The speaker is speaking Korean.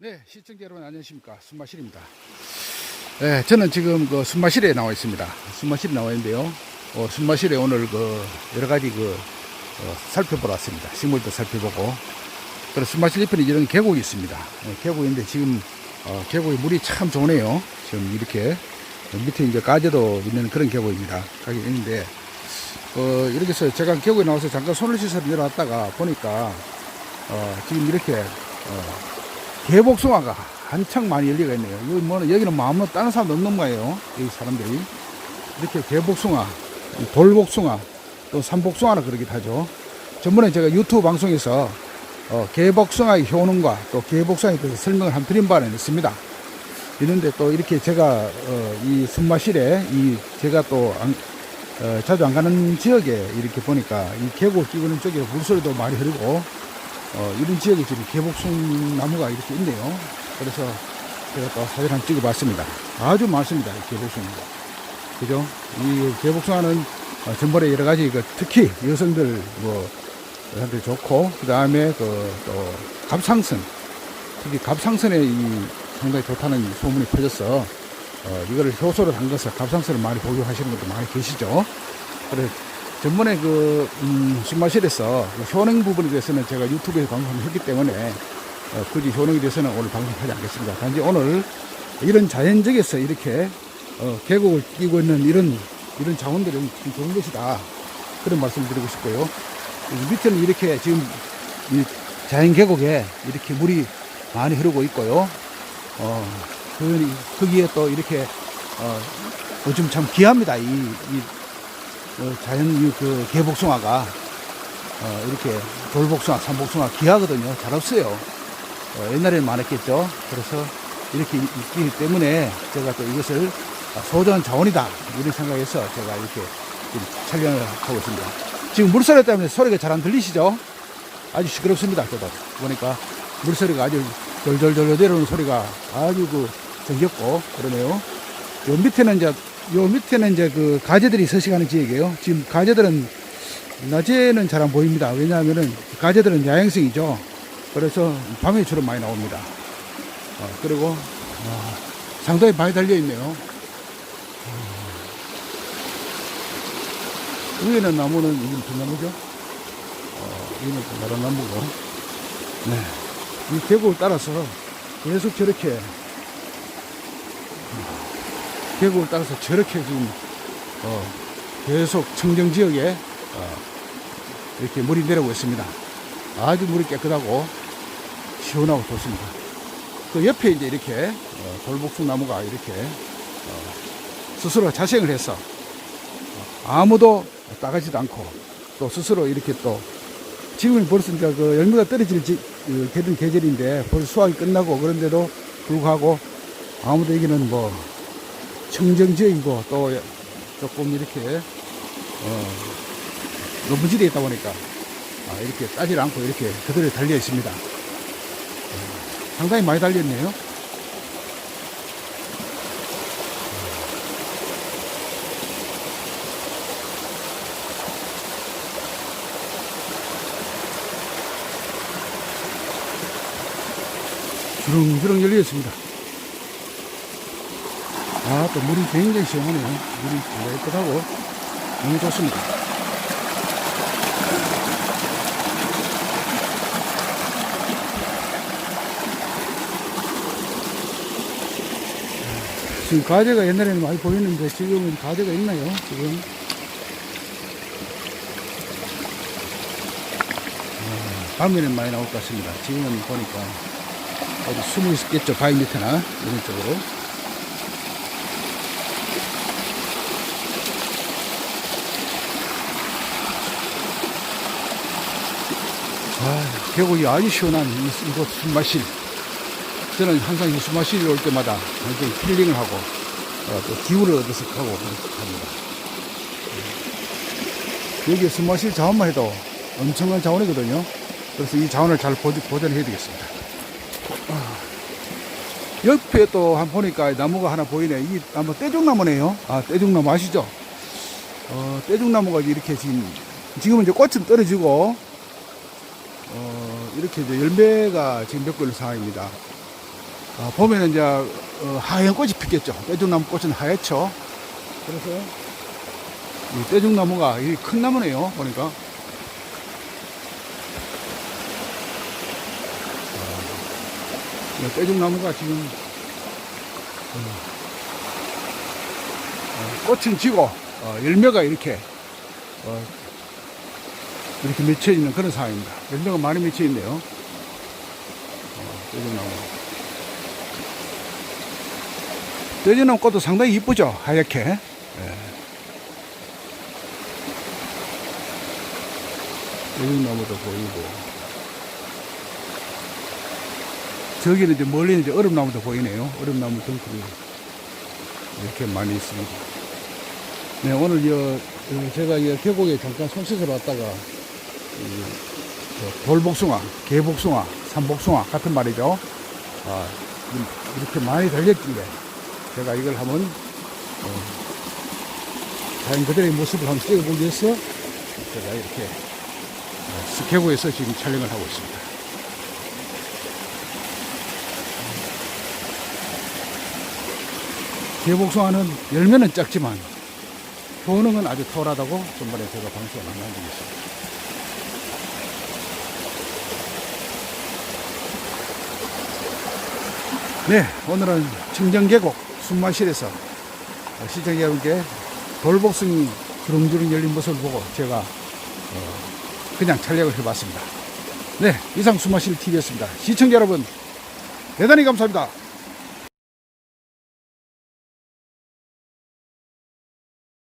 네, 시청자 여러분 안녕하십니까. 순마실입니다. 네, 저는 지금 그 순마실에 나와 있습니다. 순마실에 나와 있는데요. 어, 순마실에 오늘 그 여러 가지 그 어, 살펴보러 왔습니다. 식물도 살펴보고. 그래서 순마실 옆에는 이런 계곡이 있습니다. 네, 계곡인데 지금 어, 계곡에 물이 참 좋네요. 지금 이렇게 밑에 이제 가재도 있는 그런 계곡입니다. 가게 있는데 어, 이렇게 해서 제가 계곡에 나와서 잠깐 손을 씻어 내려왔다가 보니까 어, 지금 이렇게 어, 개복숭아가 한창 많이 열리가 있네요. 여기 뭐 여기는 뭐 아무 다른 사람 없는 거예요. 여기 사람들이 이렇게 개복숭아, 돌복숭아, 또 삼복숭아나 그러기도 하죠. 전번에 제가 유튜브 방송에서 어, 개복숭아의 효능과 또 개복숭아에 대해서 설명을 한 드린 바는 있습니다. 있는데 또 이렇게 제가 어, 이 순마실에 이 제가 또 안- 어, 자주 안 가는 지역에 이렇게 보니까 이 계곡 끼고는 쪽에 물소리도 많이 흐르고 어, 이런 지역에 지금 개복숭 나무가 이렇게 있네요. 그래서 제가 또 사진 한번 찍어 봤습니다. 아주 많습니다. 이 개복숭이가. 그죠? 이 개복숭아는 어, 전번에 여러 가지 그 특히 여성들 뭐 한테 좋고 그 다음에 그또 갑상선 특히 갑상선에 이 상당히 좋다는 이 소문이 퍼져서 어, 이거를 효소로 담가서 갑상선을 많이 복용하시는 분들 많이 계시죠. 그래서 전번에 그, 음, 신마실에서 그 효능 부분에 대해서는 제가 유튜브에서 방송을 했기 때문에 어, 굳이 효능에 대해서는 오늘 방송하지 않겠습니다. 단지 오늘 이런 자연적에서 이렇게 어, 계곡을 끼고 있는 이런 이런 자원들이 참 좋은 것이다. 그런 말씀을 드리고 싶고요. 밑에는 이렇게 지금 이 자연 계곡에 이렇게 물이 많이 흐르고 있고요. 어, 그, 거기에 또 이렇게 어, 요즘 참 귀합니다. 이, 이 어, 자연 이그 개복숭아가 어, 이렇게 돌복숭아, 삼복숭아 귀하거든요. 잘 없어요. 어, 옛날에는 많았겠죠. 그래서 이렇게 있기 때문에 제가 또 이것을 소중한 자원이다 이런 생각에서 제가 이렇게 촬영을 하고 있습니다. 지금 물소리 때문에 소리가 잘 안 들리시죠? 아주 시끄럽습니다. 저도 보니까 물소리가 아주 절절절 내려오는 소리가 아주 그 정겹고 그러네요. 요 밑에는 이제 요 밑에는 이제 그 가재들이 서식하는 지역이에요. 지금 가재들은 낮에는 잘 안 보입니다. 왜냐하면은 가재들은 야행성이죠. 그래서 밤에 주로 많이 나옵니다. 어, 그리고 어, 상당히 많이 달려 있네요. 어, 위에는 나무는 이건 불나무죠. 어, 위는 다른 나무고. 네. 이 계곡을 따라서 계속 저렇게 계곡을 따라서 저렇게 지금 어, 계속 청정 지역에 어, 이렇게 물이 내려오고 있습니다. 아주 물이 깨끗하고 시원하고 좋습니다. 그 옆에 이제 이렇게 어, 돌복숭 나무가 이렇게 어, 스스로 자생을 해서 어, 아무도 따가지도 않고 또 스스로 이렇게 또 지금은 벌써 이제 그 열매가 떨어질 지, 그 계던 계절인데 벌써 수확이 끝나고 그런데도 불구하고 아무도 여기는 뭐 청정지역이고 또 조금 이렇게 어, 높은 지대에 있다 보니까 아, 이렇게 따질 않고 이렇게 그대로 달려 있습니다. 어, 상당히 많이 달렸네요. 주렁주렁 열려 있습니다. 아, 또 물이 굉장히 시원하네요. 물이 깨끗하고 너무 좋습니다. 지금 가재가 옛날에는 많이 보이는데 지금은 가재가 있나요? 지금 아, 밤에는 많이 나올 것 같습니다. 지금은 보니까 어디 숨어 있겠죠. 바위 밑에나 이런 쪽으로. 아, 계곡이 아주 시원한 이- 이곳 술마실. 저는 항상 이 술마실 올 때마다 굉장히 힐링을 하고 어, 또 기운을 얻어서 그렇게 합니다. 여기 술마실 자원만 해도 엄청난 자원이거든요. 그래서 이 자원을 잘 보존, 보존해야 되겠습니다. 아, 옆에 또 한 보니까 나무가 하나 보이네. 이 나무 떼죽나무네요. 아, 떼죽나무 아시죠? 어, 떼죽나무가 이렇게 지금, 지금은 이제 꽃은 떨어지고, 어, 이렇게 이제 열매가 지금 맺고 있는 상황입니다. 어, 보면은 이제 어, 하얀 꽃이 피겠죠. 떼죽나무 꽃은 하얗죠. 그래서 이 떼죽나무가 이 큰 나무네요. 보니까. 어, 이 떼죽나무가 지금 어, 어, 꽃은 지고 어, 열매가 이렇게 어, 이렇게 맺혀 있는 그런 상황입니다. 열매가 많이 맺혀 있네요. 어, 떼죽나무. 떼죽나무 꽃도 상당히 이쁘죠? 하얗게. 예. 떼죽나무도 보이고. 저기는 이제 멀리 이제 얼음나무도 보이네요. 얼음나무 덩굴이 이렇게 많이 있습니다. 네, 오늘 여, 어, 제가 이 계곡에 잠깐 손 씻으러 왔다가 돌복숭아, 개복숭아, 삼복숭아 같은 말이죠. 아, 이- 이렇게 많이 달렸길래 제가 이걸 한번 어, 자연 그대로의 모습을 한번 찍어보기 위해서 제가 이렇게 어, 스케고에서 지금 촬영을 하고 있습니다. 개복숭아는 열매는 작지만 효능은 아주 탁월하다고 전번에 제가 방송을 한 적이 있습니다. 네, 오늘은 청정계곡 순마실에서 시청자 여러분께 돌복숭이 주렁주렁 열린 모습을 보고 제가 어, 그냥 촬영을 해봤습니다. 네, 이상 순마실 TV였습니다. 시청자 여러분, 대단히 감사합니다.